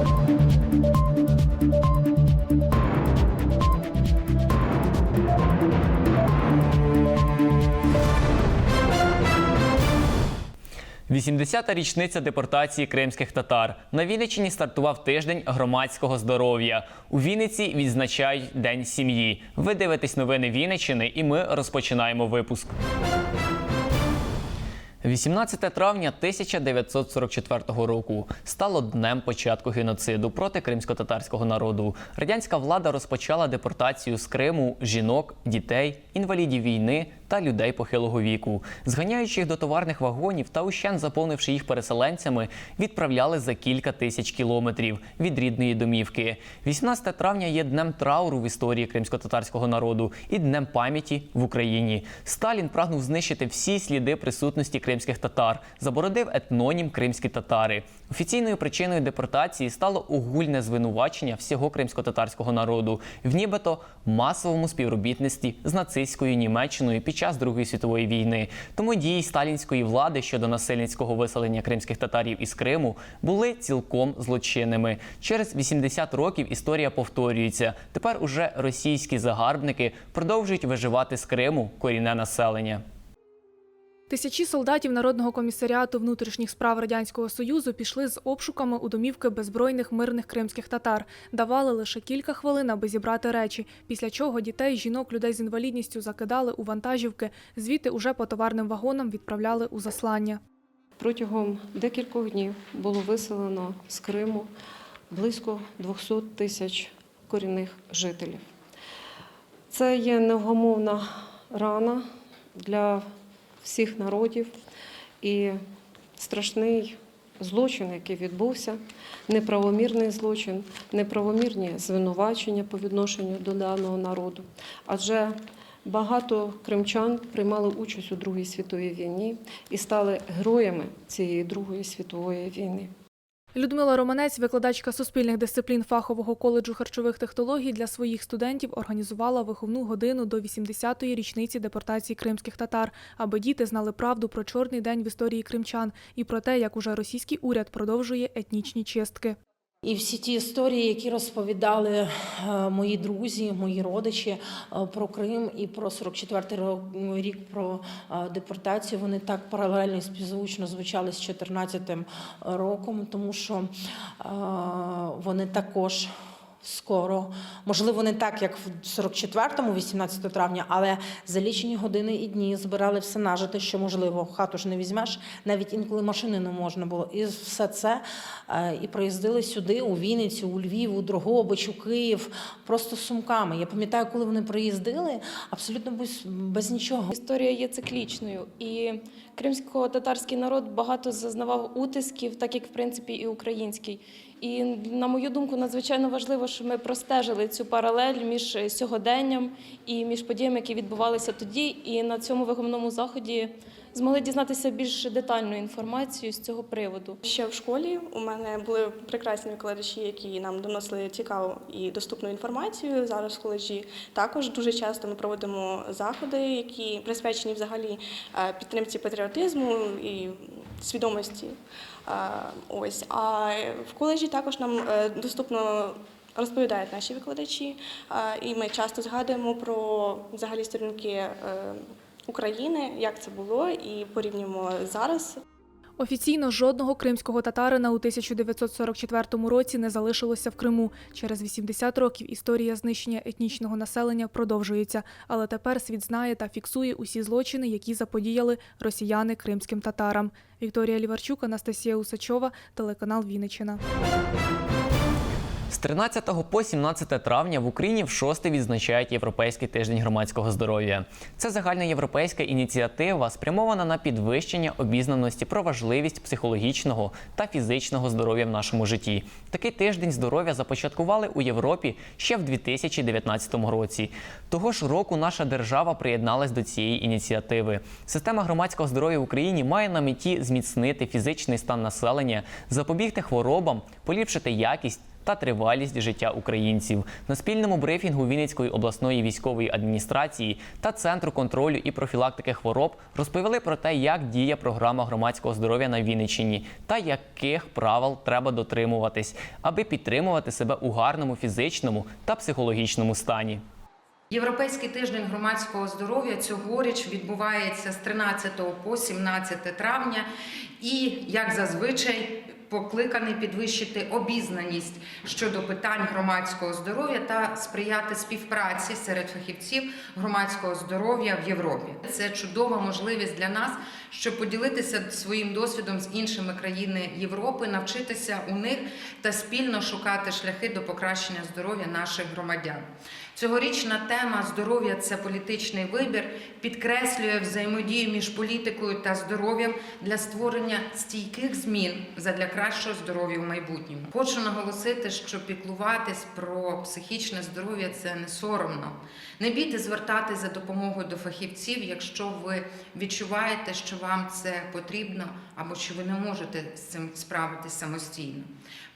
– 80-та річниця депортації кримських татар. На Вінниччині стартував тиждень громадського здоров'я. У Вінниці відзначають День сім'ї. Ви дивитесь новини Вінниччини, і ми розпочинаємо випуск. 18 травня 1944 року стало днем початку геноциду проти кримсько-татарського народу. Радянська влада розпочала депортацію з Криму жінок, дітей, інвалідів війни та людей похилого віку. Зганяючи їх до товарних вагонів та ущен заповнивши їх переселенцями, відправляли за кілька тисяч кілометрів від рідної домівки. 18 травня є днем трауру в історії кримсько-татарського народу і днем пам'яті в Україні. Сталін прагнув знищити всі сліди присутності кримських татар, заборонив етнонім кримські татари. Офіційною причиною депортації стало огульне звинувачення всього кримсько-татарського народу в нібито масовому співробітництві з нацистською Німеччиною під час Другої світової війни. Тому дії сталінської влади щодо насильницького виселення кримських татарів із Криму були цілком злочинними. Через 80 років історія повторюється. Тепер уже російські загарбники продовжують виживати з Криму корінне населення. Тисячі солдатів Народного комісаріату внутрішніх справ радянського союзу пішли з обшуками у домівки беззбройних мирних кримських татар. Давали лише кілька хвилин, аби зібрати речі. Після чого дітей, жінок, людей з інвалідністю закидали у вантажівки. Звідти уже по товарним вагонам відправляли у заслання. Протягом декількох днів було виселено з Криму близько 200 тисяч корінних жителів. Це є невгамовна рана для всіх народів і страшний злочин, який відбувся, неправомірний злочин, неправомірні звинувачення по відношенню до даного народу. Адже Багато кримчан приймали участь у Другій світовій війні і стали героями цієї Другої світової війни. Людмила Романець, викладачка суспільних дисциплін фахового коледжу харчових технологій для своїх студентів, організувала виховну годину до 80-ї річниці депортації кримських татар, аби діти знали правду про чорний день в історії кримчан і про те, як уже російський уряд продовжує етнічні чистки. І всі ті історії, які розповідали е, мої друзі, мої родичі е, про Крим і про 44-й ро- рік про е, депортацію, вони так паралельно і співзвучно звучали з 14-м роком, тому що вони також. Скоро, можливо, не так, як в 44-му, 18 травня, але за лічені години і дні збирали все нажити, що можливо, хату ж не візьмеш, навіть інколи машини не можна було. І все це е, і приїздили сюди, у Вінницю, у Львів, у Дрогобич, у Київ, просто сумками. Я пам'ятаю, коли вони приїздили, абсолютно без, без нічого. Історія є циклічною, і кримсько-татарський народ багато зазнавав утисків, так як в принципі і український. І на мою думку, надзвичайно важливо, що ми простежили цю паралель між сьогоденням і між подіями, які відбувалися тоді, і на цьому виховному заході змогли дізнатися більш детальну інформацію з цього приводу. Ще в школі у мене були прекрасні викладачі, які нам доносили цікаву і доступну інформацію. Зараз в коледжі також дуже часто ми проводимо заходи, які присвячені взагалі е, підтримці патріотизму і свідомості. Е, Ось а в коледжі також нам е, доступно. Розповідають наші викладачі, е, і ми часто згадуємо про взагалі сторінки України, як це було, і порівнюємо зараз. Офіційно жодного кримського татарина у 1944 році не залишилося в Криму. Через 80 років історія знищення етнічного населення продовжується, але тепер світ знає та фіксує усі злочини, які заподіяли росіяни кримським татарам. Вікторія Ліварчук, Анастасія Усачова, телеканал Вінниччина. З 13 по 17 травня в Україні в шосте відзначають Європейський тиждень громадського здоров'я. Це загальноєвропейська ініціатива, спрямована на підвищення обізнаності про важливість психологічного та фізичного здоров'я в нашому житті. Такий тиждень здоров'я започаткували у Європі ще в 2019 році. Того ж року наша держава приєдналась до цієї ініціативи. Система громадського здоров'я в Україні має на меті зміцнити фізичний стан населення, запобігти хворобам, поліпшити якість та тривалість життя українців. На спільному брифінгу Вінницької обласної військової адміністрації та Центру контролю і профілактики хвороб розповіли про те, як діє програма громадського здоров'я на Вінниччині та яких правил треба дотримуватись, аби підтримувати себе у гарному фізичному та психологічному стані. Європейський тиждень громадського здоров'я цьогоріч відбувається з 13 по 17 травня і, як зазвичай, покликаний підвищити обізнаність щодо питань громадського здоров'я та сприяти співпраці серед фахівців громадського здоров'я в Європі. Це чудова можливість для нас, щоб поділитися своїм досвідом з іншими країнами Європи, навчитися у них та спільно шукати шляхи до покращення здоров'я наших громадян. Цьогорічна тема здоров'я це політичний вибір підкреслює взаємодію між політикою та здоров'ям для створення стійких змін задля кращого здоров'я в майбутньому. Хочу наголосити, що піклуватись про психічне здоров'я це не соромно. Не бійте звертатись за допомогою до фахівців, якщо ви відчуваєте, що вам це потрібно або що ви не можете з цим справитись самостійно.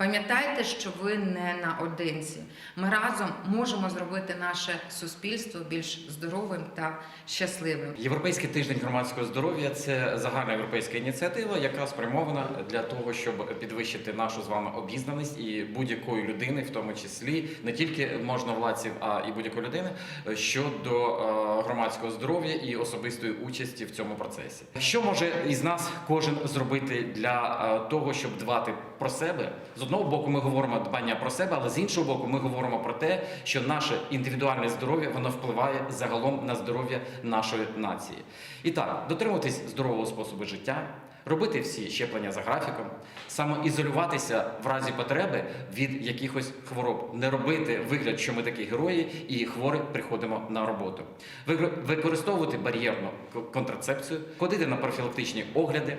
Пам'ятайте, що ви не наодинці. Ми разом можемо зробити наше суспільство більш здоровим та щасливим. Європейський тиждень громадського здоров'я це загальна європейська ініціатива, яка спрямована для того, щоб підвищити нашу з вами обізнаність і будь-якої людини, в тому числі не тільки можновладців, а і будь-якої людини щодо е, громадського здоров'я і особистої участі в цьому процесі. Що може із нас кожен зробити для е, того, щоб дбати про себе? З одного боку, ми говоримо дбання про себе, але з іншого боку, ми говоримо про те, що наше індивідуальне здоров'я воно впливає загалом на здоров'я нашої нації. І так, дотримуватись здорового способу життя. Робити всі щеплення за графіком, самоізолюватися в разі потреби від якихось хвороб, не робити вигляд, що ми такі герої, і хворі приходимо на роботу. Викор- Використовувати бар'єрну контрацепцію, ходити на профілактичні огляди,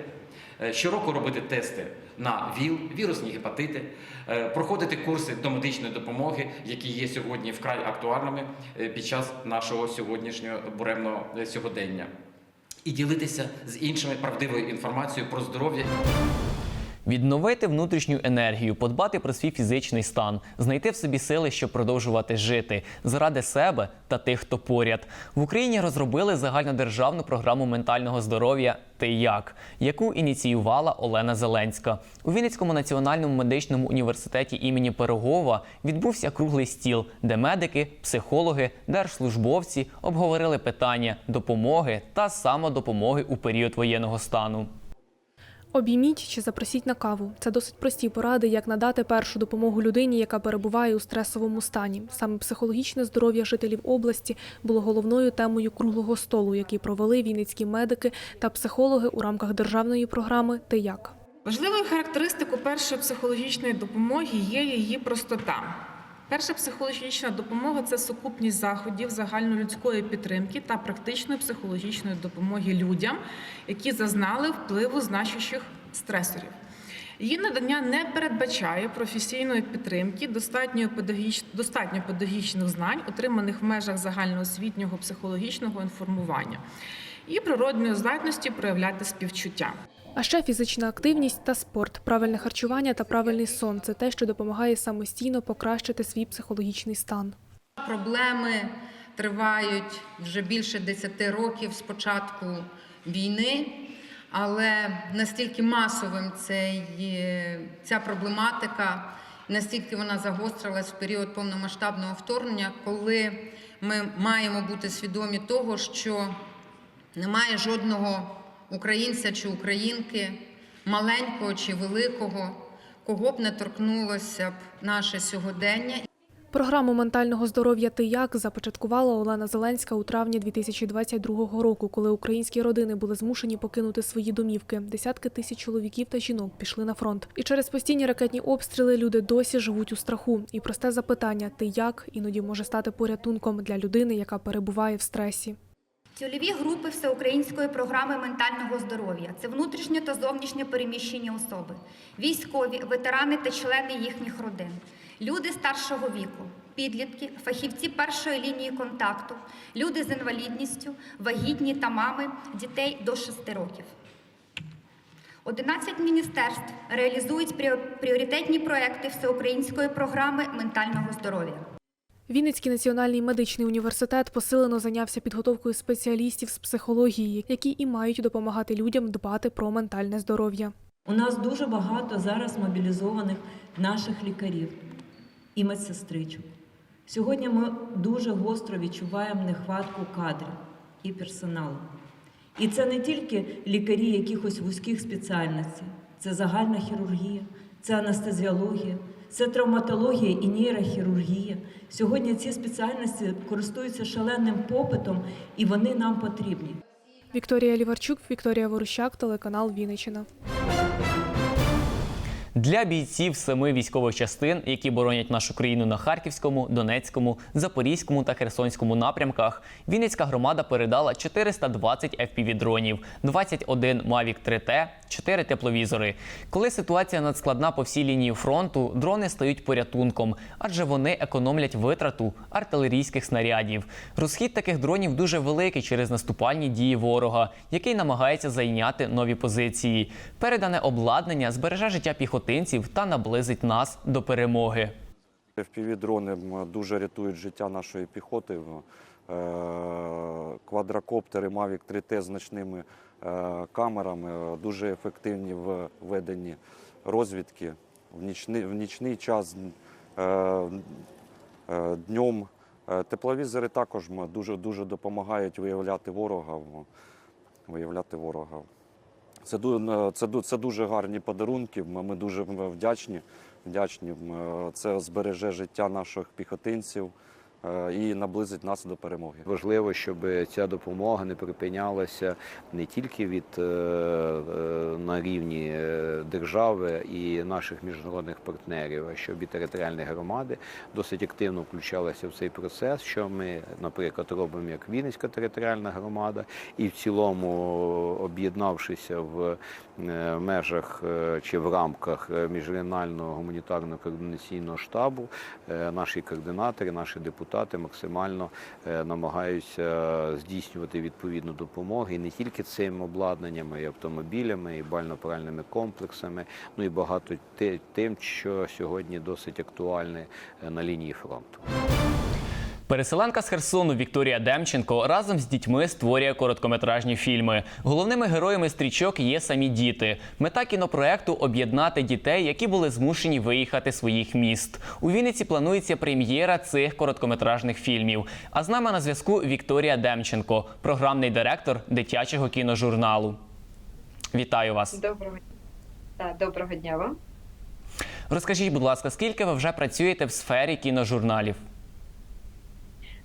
щороку робити тести на ВІЛ, вірусні гепатити, е, проходити курси до медичної допомоги, які є сьогодні вкрай актуальними е, під час нашого сьогоднішнього буремного е, сьогодення і ділитися з іншими правдивою інформацією про здоров'я. Відновити внутрішню енергію, подбати про свій фізичний стан, знайти в собі сили, щоб продовжувати жити заради себе та тих, хто поряд. В Україні розробили загальнодержавну програму ментального здоров'я Ти як, яку ініціювала Олена Зеленська. У Вінницькому національному медичному університеті імені Пирогова відбувся круглий стіл, де медики, психологи, держслужбовці обговорили питання допомоги та самодопомоги у період воєнного стану. Обійміть чи запросіть на каву. Це досить прості поради, як надати першу допомогу людині, яка перебуває у стресовому стані. Саме психологічне здоров'я жителів області було головною темою круглого столу, який провели вінницькі медики та психологи у рамках державної програми Ти як. Важливою характеристикою першої психологічної допомоги є її простота. Перша психологічна допомога це сукупність заходів загальнолюдської підтримки та практичної психологічної допомоги людям, які зазнали впливу значущих стресорів. Її надання не передбачає професійної підтримки, достатньо, педагогічних знань, отриманих в межах загальноосвітнього психологічного інформування, і природної здатності проявляти співчуття. А ще фізична активність та спорт, правильне харчування та правильний сон це те, що допомагає самостійно покращити свій психологічний стан. Проблеми тривають вже більше 10 років з початку війни, але настільки масовим це є, ця проблематика, настільки вона загострилась в період повномасштабного вторгнення, коли ми маємо бути свідомі того, що немає жодного українця чи українки, маленького чи великого, кого б не торкнулося б наше сьогодення. Програму ментального здоров'я Ти як започаткувала Олена Зеленська у травні 2022 року, коли українські родини були змушені покинути свої домівки. Десятки тисяч чоловіків та жінок пішли на фронт. І через постійні ракетні обстріли люди досі живуть у страху. І просте запитання Ти як іноді може стати порятунком для людини, яка перебуває в стресі. Цільові групи всеукраїнської програми ментального здоров'я це внутрішньо та зовнішньо переміщені особи, військові, ветерани та члени їхніх родин, люди старшого віку, підлітки, фахівці першої лінії контакту, люди з інвалідністю, вагітні та мами дітей до 6 років. 11 міністерств реалізують пріоритетні проекти всеукраїнської програми ментального здоров'я. Вінницький національний медичний університет посилено зайнявся підготовкою спеціалістів з психології, які і мають допомагати людям дбати про ментальне здоров'я. У нас дуже багато зараз мобілізованих наших лікарів і медсестричок. Сьогодні ми дуже гостро відчуваємо нехватку кадрів і персоналу. І це не тільки лікарі якихось вузьких спеціальностей, це загальна хірургія, це анестезіологія, це травматологія і нейрохірургія. Сьогодні ці спеціальності користуються шаленим попитом і вони нам потрібні. Вікторія Ліварчук, Вікторія Ворущак, телеканал Вінниччина. Для бійців семи військових частин, які боронять нашу країну на Харківському, Донецькому, Запорізькому та Херсонському напрямках, Вінницька громада передала 420 FPV-дронів, 21 Mavic 3T, 4 тепловізори. Коли ситуація надскладна по всій лінії фронту, дрони стають порятунком, адже вони економлять витрату артилерійських снарядів. Розхід таких дронів дуже великий через наступальні дії ворога, який намагається зайняти нові позиції. Передане обладнання збереже життя піхотинців та наблизить нас до перемоги. FPV-дрони дуже рятують життя нашої піхоти. Е, Квадрокоптери Mavic 3T з значними е, камерами е, дуже ефективні в веденні розвідки в нічний, в нічний час днем. Тепловізори також дуже, дуже допомагають виявляти ворога. Виявляти ворога. Це, це, це дуже гарні подарунки. Ми дуже вдячні. вдячні. Е, Це збереже життя наших піхотинців і наблизить нас до перемоги. Важливо, щоб ця допомога не припинялася не тільки від е, е, на рівні е, держави і наших міжнародних партнерів, а щоб і територіальні громади досить активно включалися в цей процес. Що ми, наприклад, робимо як Вінницька територіальна громада, і в цілому, об'єднавшися в е, межах е, чи в рамках е, міжрегіонального гуманітарного координаційного штабу, е, наші координатори, наші депутати максимально е, намагаються здійснювати відповідну допомогу і не тільки цим обладнанням, і автомобілями, і бально-пральними комплексами, ну і багато тим, що сьогодні досить актуальне е, на лінії фронту. Переселенка з Херсону Вікторія Демченко разом з дітьми створює короткометражні фільми. Головними героями стрічок є самі діти. Мета кінопроекту об'єднати дітей, які були змушені виїхати своїх міст. У Вінниці планується прем'єра цих короткометражних фільмів. А з нами на зв'язку Вікторія Демченко, програмний директор дитячого кіножурналу. Вітаю вас. Доброго, так, доброго дня вам. Розкажіть, будь ласка, скільки ви вже працюєте в сфері кіножурналів?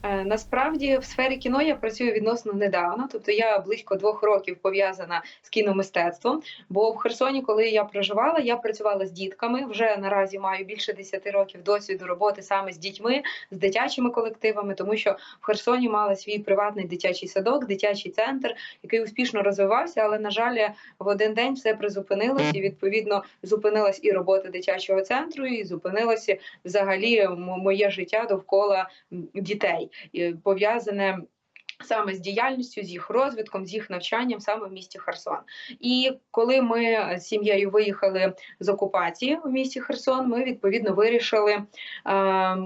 Е, Насправді в сфері кіно я працюю відносно недавно, тобто я близько двох років пов'язана з кіномистецтвом. Бо в Херсоні, коли я проживала, я працювала з дітками. Вже наразі маю більше 10 років досвіду роботи саме з дітьми, з дитячими колективами, тому що в Херсоні мала свій приватний дитячий садок, дитячий центр, який успішно розвивався. Але на жаль, в один день все призупинилось, і відповідно зупинилась і робота дитячого центру, і зупинилося взагалі моє життя довкола дітей, пов'язане. Саме з діяльністю, з їх розвитком, з їх навчанням саме в місті Херсон. І коли ми з сім'єю виїхали з окупації в місті Херсон, ми відповідно вирішили. Е,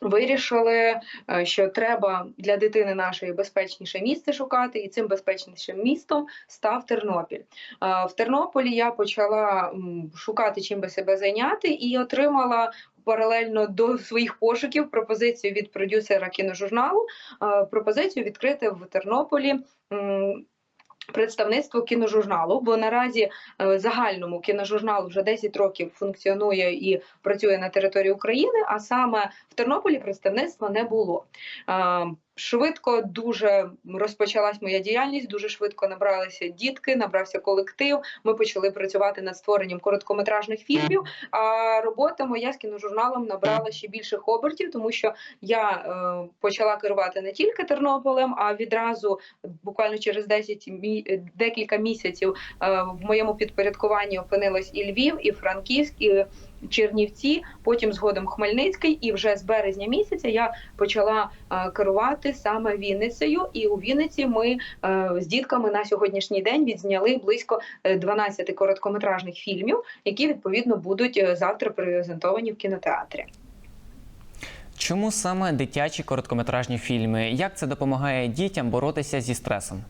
Вирішили, е, що треба для дитини нашої безпечніше місце шукати, і цим безпечнішим містом став Тернопіль. Е, В Тернополі я почала шукати чим би себе зайняти і отримала паралельно до своїх пошуків пропозицію від продюсера кіножурналу, е, пропозицію відкрити в Тернополі. Представництво кіножурналу, бо наразі е, загальному кіножурнал вже 10 років функціонує і працює на території України, а саме в Тернополі представництва не було. Швидко дуже розпочалась моя діяльність, дуже швидко набралися дітки, набрався колектив. Ми почали працювати над створенням короткометражних фільмів. А робота моя з кіножурналом набрала ще більших обертів, тому що я е, почала керувати не тільки Тернополем, а відразу буквально через 10 мі... декілька місяців е, в моєму підпорядкуванні опинилось і Львів, і Франківськ, і Чернівці, потім згодом Хмельницький, і вже з березня місяця я почала е, керувати саме Вінницею. І у Вінниці ми е, з дітками на сьогоднішній день відзняли близько е, 12 короткометражних фільмів, які відповідно будуть е, завтра презентовані в кінотеатрі. Чому саме дитячі короткометражні фільми? Як це допомагає дітям боротися зі стресом?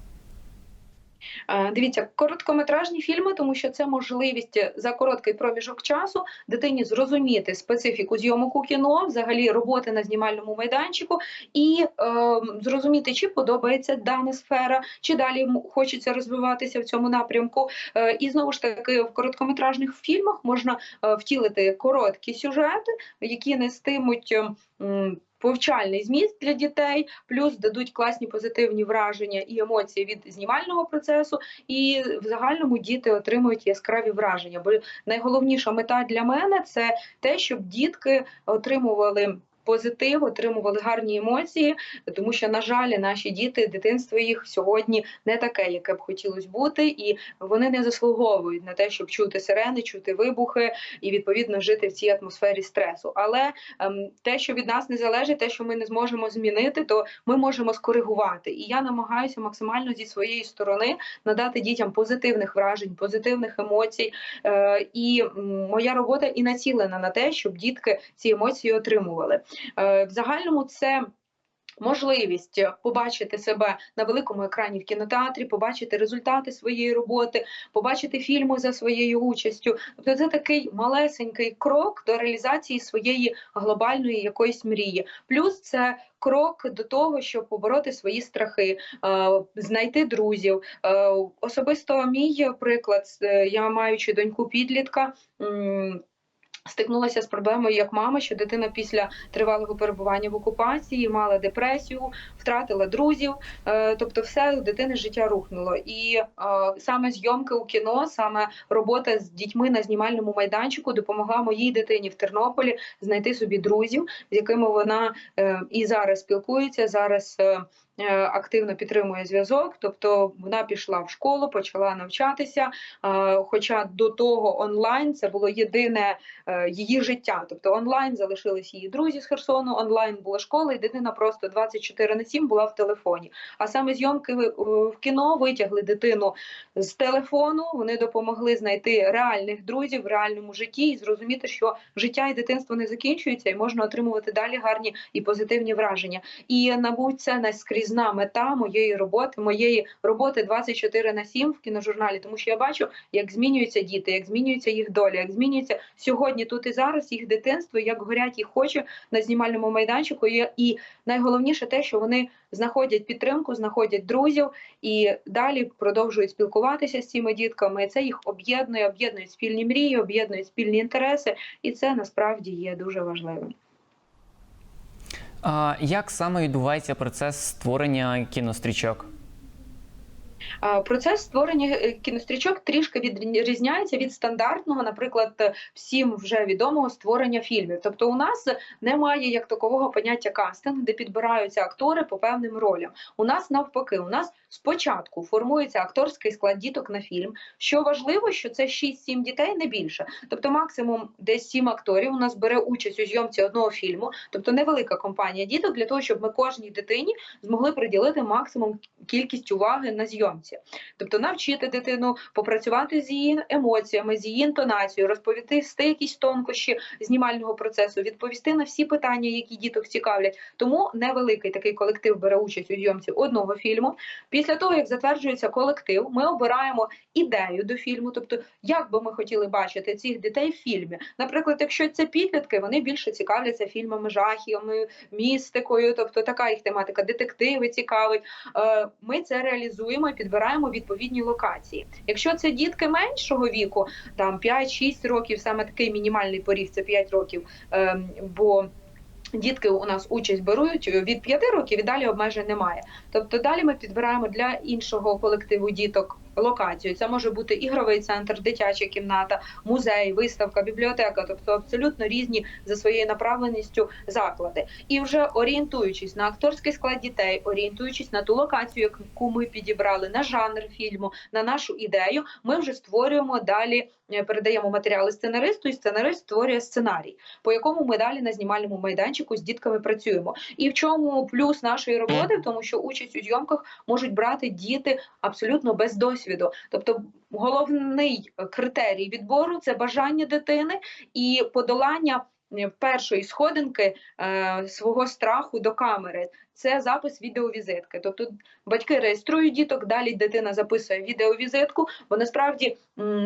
Е, Дивіться, короткометражні фільми, тому що це можливість за короткий проміжок часу дитині зрозуміти специфіку зйомок у кіно, взагалі роботи на знімальному майданчику, і е, зрозуміти, чи подобається дана сфера, чи далі хочеться розвиватися в цьому напрямку. Е, і знову ж таки, в короткометражних фільмах можна е, втілити короткі сюжети, які нестимуть. м, Повчальний зміст для дітей, плюс дадуть класні позитивні враження і емоції від знімального процесу, і в загальному діти отримують яскраві враження. Бо найголовніша мета для мене це те, щоб дітки отримували. Позитив, отримували гарні емоції, тому що, на жаль, наші діти, дитинство їх сьогодні не таке, яке б хотілося бути, і вони не заслуговують на те, щоб чути сирени, чути вибухи і відповідно жити в цій атмосфері стресу. Але ем, те, що від нас не залежить, те, що ми не зможемо змінити, то ми можемо скоригувати. І я намагаюся максимально зі своєї сторони надати дітям позитивних вражень, позитивних емоцій. Е, і моя робота і націлена на те, щоб дітки ці емоції отримували. Е, в загальному це. Можливість побачити себе на великому екрані в кінотеатрі, побачити результати своєї роботи, побачити фільми за своєю участю. Тобто це такий малесенький крок до реалізації своєї глобальної якоїсь мрії. Плюс це крок до того, щоб побороти свої страхи, е, знайти друзів. Е, Особисто мій приклад, я маючи доньку підлітка. Стикнулася з проблемою як мама, що дитина після тривалого перебування в окупації мала депресію, втратила друзів. Е, тобто, все у дитини життя рухнуло. І е, саме зйомки у кіно, саме робота з дітьми на знімальному майданчику допомогла моїй дитині в Тернополі знайти собі друзів, з якими вона е, і зараз спілкується. Зараз активно підтримує зв'язок. Тобто вона пішла в школу, почала навчатися. е, Хоча до того онлайн це було єдине е, її життя. Тобто онлайн залишились її друзі з Херсону, онлайн була школа, і дитина просто 24 на 7 була в телефоні. А саме зйомки в кіно витягли дитину з телефону. Вони допомогли знайти реальних друзів в реальному житті і зрозуміти, що життя і дитинство не закінчується, і можна отримувати далі гарні і позитивні враження. І мабуть, це наскрізна мета моєї роботи, моєї роботи 24 на 7 в кіножурналі, тому що я бачу, як змінюються діти, як змінюється їх доля, як змінюється сьогодні тут і зараз їх дитинство, як горять їх очі на знімальному майданчику. І найголовніше те, що вони знаходять підтримку, знаходять друзів і далі продовжують спілкуватися з цими дітками. І це їх об'єднує, об'єднують спільні мрії, об'єднують спільні інтереси, і це насправді є дуже важливим. А як саме відбувається процес створення кінострічок? Процес створення е, кінострічок трішки відрізняється від стандартного, наприклад, всім вже відомого створення фільмів. Тобто, у нас немає як такового поняття кастинг, де підбираються актори по певним ролям. У нас навпаки, у нас спочатку формується акторський склад діток на фільм. Що важливо, що це 6-7 дітей, не більше. Тобто, максимум десь 7 акторів у нас бере участь у зйомці одного фільму, тобто невелика компанія діток для того, щоб ми кожній дитині змогли приділити максимум кількість уваги на зйомці. Тобто навчити дитину попрацювати з її емоціями, з її інтонацією, розповісти якісь тонкощі знімального процесу, відповісти на всі питання, які діток цікавлять. Тому невеликий такий колектив бере участь у зйомці одного фільму. Після того, як затверджується колектив, ми обираємо ідею до фільму, тобто як би ми хотіли бачити цих дітей в фільмі. Наприклад, якщо це підлітки, вони більше цікавляться фільмами жахами, містикою, тобто така їх тематика, детективи цікавить. Е, Ми це реалізуємо і підбираємо відповідні локації. Якщо це дітки меншого віку, там 5-6 років, саме такий мінімальний поріг це 5 років. ем, бо Дітки у нас участь беруть від 5 років і далі обмежень немає. Тобто далі ми підбираємо для іншого колективу діток локацію. Це може бути ігровий центр, дитяча кімната, музей, виставка, бібліотека, тобто абсолютно різні за своєю направленістю заклади. І вже орієнтуючись на акторський склад дітей, орієнтуючись на ту локацію, яку ми підібрали, на жанр фільму, на нашу ідею, ми вже створюємо далі е, передаємо матеріали сценаристу, і сценарист створює сценарій, по якому ми далі на знімальному майданчику з дітками працюємо. І в чому плюс нашої роботи, в тому, що участь у зйомках можуть брати діти абсолютно без досвіду. Тобто, головний критерій відбору це бажання дитини і подолання першої сходинки е, свого страху до камери. Це запис відеовізитки. Тобто батьки реєструють діток, далі дитина записує відеовізитку. Бо насправді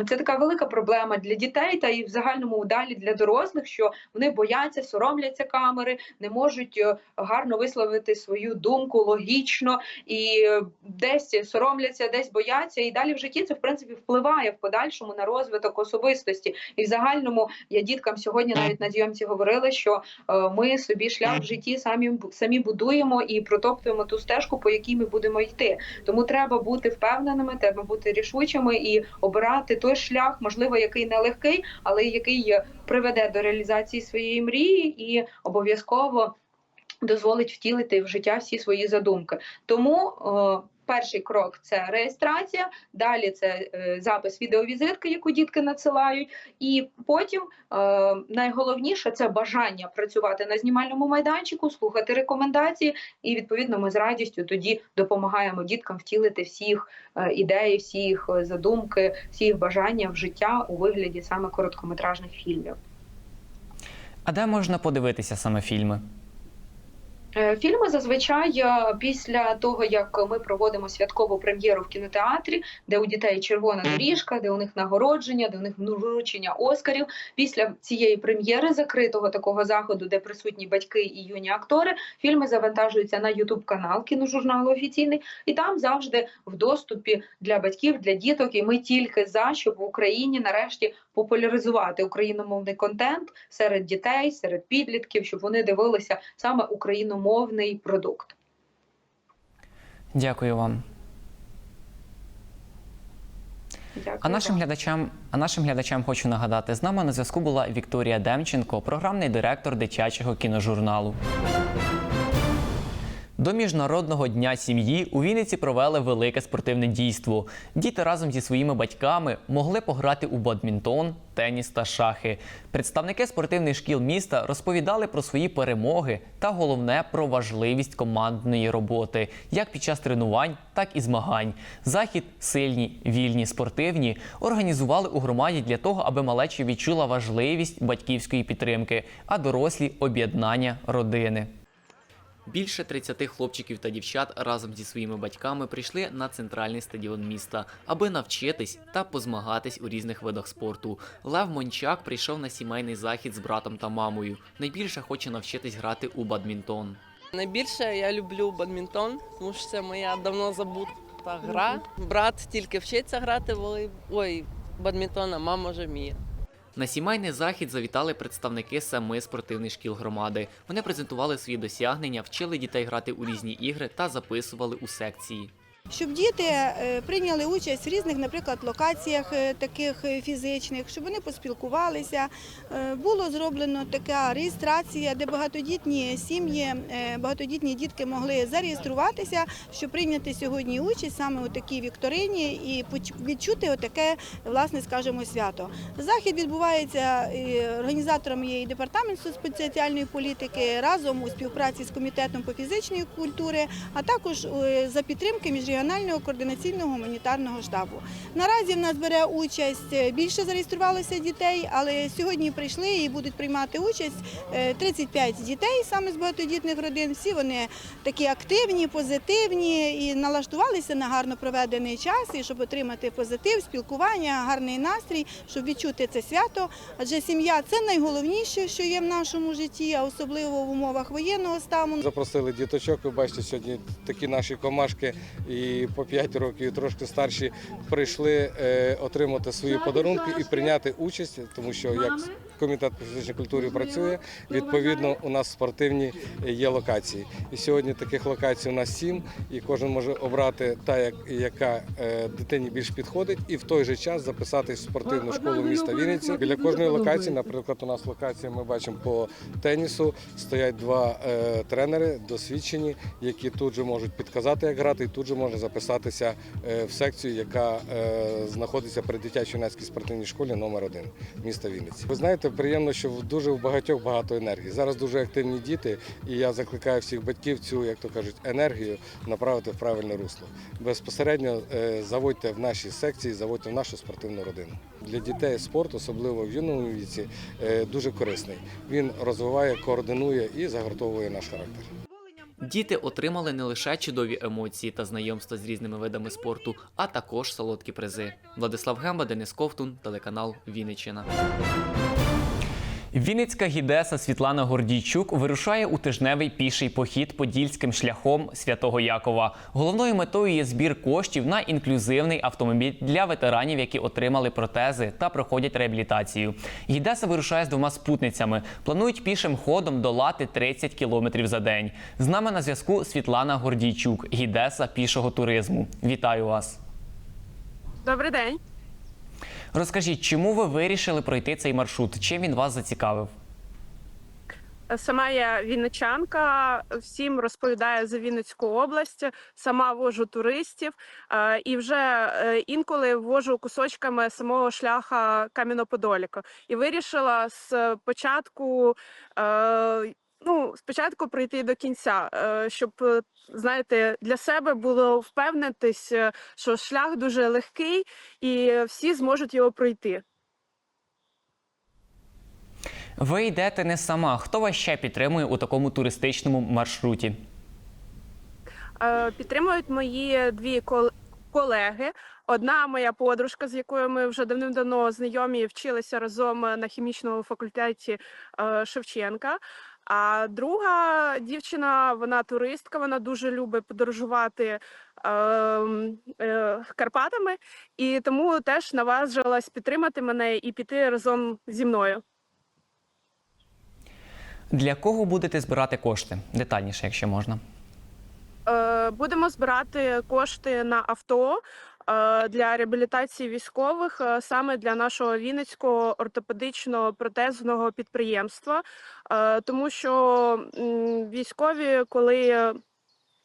це така велика проблема для дітей та і в загальному далі для дорослих, що вони бояться, соромляться камери, не можуть е, гарно висловити свою думку логічно і е, десь соромляться, десь бояться. І далі в житті це в принципі впливає в подальшому на розвиток особистості. І в загальному я діткам сьогодні навіть на зйомці говорила, що е, ми собі шлях в житті самі самі будуємо і протоптуємо ту стежку, по якій ми будемо йти. Тому треба бути впевненими, треба бути рішучими і обирати той шлях, можливо, який нелегкий, але який приведе до реалізації своєї мрії і обов'язково дозволить втілити в життя всі свої задумки. Тому е, перший крок це реєстрація, далі це е, запис відеовізитки, яку дітки надсилають, і потім е, найголовніше це бажання працювати на знімальному майданчику, слухати рекомендації, і відповідно ми з радістю тоді допомагаємо діткам втілити всі їх е, ідеї, всі їх е, задумки, всі їх бажання в життя у вигляді саме короткометражних фільмів. А де можна подивитися саме фільми? Е, Фільми зазвичай е, після того, як ми проводимо святкову прем'єру в кінотеатрі, де у дітей червона доріжка, де у них нагородження, де у них вручення Оскарів. Після цієї прем'єри закритого такого заходу, де присутні батьки і юні актори, фільми завантажуються на Ютуб канал кіножурналу офіційний, і там завжди в доступі для батьків, для діток. І ми тільки за щоб в Україні нарешті популяризувати україномовний контент серед дітей, серед підлітків, щоб вони дивилися саме україномовний продукт. Дякую вам. Дякую. А нашим глядачам, а нашим глядачам хочу нагадати, з нами на зв'язку була Вікторія Демченко, програмний директор дитячого кіножурналу. До Міжнародного дня сім'ї у Вінниці провели велике спортивне дійство. Діти разом зі своїми батьками могли пограти у бадмінтон, теніс та шахи. Представники спортивних шкіл міста розповідали про свої перемоги та головне про важливість командної роботи, як під час тренувань, так і змагань. Захід сильні, вільні, спортивні організували у громаді для того, аби малечі відчула важливість батьківської підтримки, а дорослі об'єднання родини. Більше 30 хлопчиків та дівчат разом зі своїми батьками прийшли на центральний стадіон міста, аби навчитись та позмагатись у різних видах спорту. Лев Мончак прийшов на сімейний захід з братом та мамою. Найбільше хоче навчитись грати у бадмінтон. Найбільше я люблю бадмінтон, тому що це моя давно забута гра. Брат тільки вчиться грати в волей... Ой, бадмінтон, а мама вже вміє. На сімейний захід завітали представники семи спортивних шкіл громади. Вони презентували свої досягнення, вчили дітей грати у різні ігри та записували у секції. Щоб діти е, прийняли участь в різних, наприклад, локаціях е, таких е, фізичних, щоб вони поспілкувалися. Було зроблено така реєстрація, де багатодітні сім'ї, багатодітні дітки могли зареєструватися, щоб прийняти сьогодні участь саме у такій вікторині і відчути отаке, власне, скажімо, свято. Захід відбувається організаторами є і департамент соціальної політики разом у співпраці з комітетом по фізичної культури, а також за підтримки міжрегіонального координаційного гуманітарного штабу. Наразі в нас бере участь е, більше зареєструвалося дітей, але сьогодні прийшли і будуть приймати участь е, 35 дітей саме з багатодітних родин. Всі вони такі активні, позитивні і налаштувалися на гарно проведений час, і щоб отримати позитив, спілкування, гарний настрій, щоб відчути це свято. Адже сім'я це найголовніше, що є в нашому житті, а особливо в умовах воєнного стану. Запросили діточок. Ви бачите, сьогодні такі наші комашки і по 5 років, і трошки старші прийшли е, отримати свої подарунки і прийняти участь, тому що як комітет по фізичній культурі працює. Відповідно, у нас спортивні є локації. І сьогодні таких локацій у нас сім, і кожен може обрати та, яка е, дитині більш підходить, і в той же час записатись в спортивну школу міста Вінниці. Біля кожної локації, наприклад, у нас локація, ми бачимо по тенісу, стоять два е, тренери досвідчені, які тут же можуть підказати, як грати, і тут же можна записатися е, в секцію, яка е, знаходиться при дитячо-юнацькій спортивній школі номер 1 міста Вінниці. Ви знаєте, приємно, що дуже в багатьох багато енергії. Зараз дуже активні діти, і я закликаю всіх батьків цю, як то кажуть, енергію направити в правильне русло. Безпосередньо е, заводьте в наші секції, заводьте в нашу спортивну родину. Для дітей спорт, особливо в юному віці, е, дуже корисний. Він розвиває, координує і загартовує наш характер. Діти отримали не лише чудові емоції та знайомства з різними видами спорту, а також солодкі призи. Владислав Гемба, Денис Ковтун, телеканал Вінниччина. Вінницька гідеса Світлана Гордійчук вирушає у тижневий піший похід подільським шляхом Святого Якова. Головною метою є збір коштів на інклюзивний автомобіль для ветеранів, які отримали протези та проходять реабілітацію. Гідеса вирушає з двома спутницями. Планують пішим ходом долати 30 кілометрів за день. З нами на зв'язку Світлана Гордійчук, гідеса пішого туризму. Вітаю вас! Добрий день. Розкажіть, чому ви вирішили пройти цей маршрут? Чим він вас зацікавив? Сама я вінничанка, всім розповідаю за Вінницьку область, сама вожу туристів е, і вже е, інколи вожу кусочками самого шляха Кам'яноподоліка. І вирішила з початку. е, Ну, спочатку прийти до кінця, е, щоб е, знаєте, для себе було впевнитись, е, що шлях дуже легкий і всі зможуть його пройти. Ви йдете не сама. Хто вас ще підтримує у такому туристичному маршруті? Підтримують мої дві колеги. Одна моя подружка, з якою ми вже давним-давно знайомі вчилися разом на хімічному факультеті Шевченка. А друга дівчина, вона туристка, вона дуже любить подорожувати е, е, Карпатами, і тому теж наважилась підтримати мене і піти разом зі мною. Для кого будете збирати кошти? Детальніше, якщо можна. Е, Будемо збирати кошти на авто для реабілітації військових е, саме для нашого Вінницького ортопедичного протезного підприємства, Е, тому що військові, коли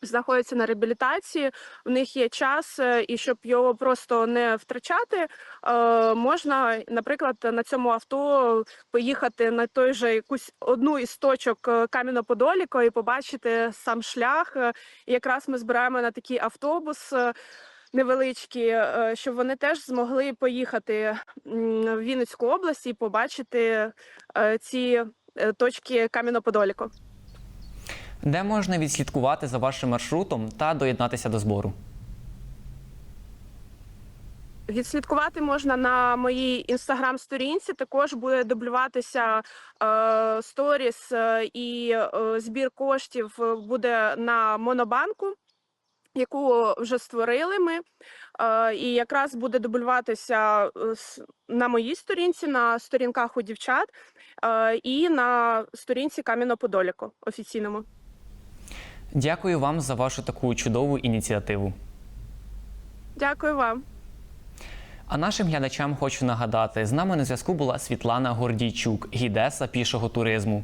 знаходяться на реабілітації, в них є час, е, і щоб його просто не втрачати, е, можна, наприклад, на цьому авто поїхати на той же якусь одну із точок е, Кам'яноподоліка і побачити сам шлях. Е, І якраз ми збираємо на такий автобус. Невеличкі, е, щоб вони теж змогли поїхати в Вінницьку область і побачити е, ці е, точки Кам'яноподоліку. Де можна відслідкувати за вашим маршрутом та доєднатися до збору? Відслідкувати можна на моїй інстаграм-сторінці. Також буде дублюватися е, сторіс і е, збір коштів буде на монобанку, яку вже створили ми. І якраз буде дублюватися е, на моїй сторінці, на сторінках у дівчат і на сторінці Кам'яноподоліку офіційному. Дякую вам за вашу таку чудову ініціативу. Дякую вам. А нашим глядачам хочу нагадати: з нами на зв'язку була Світлана Гордійчук, гідеса пішого туризму.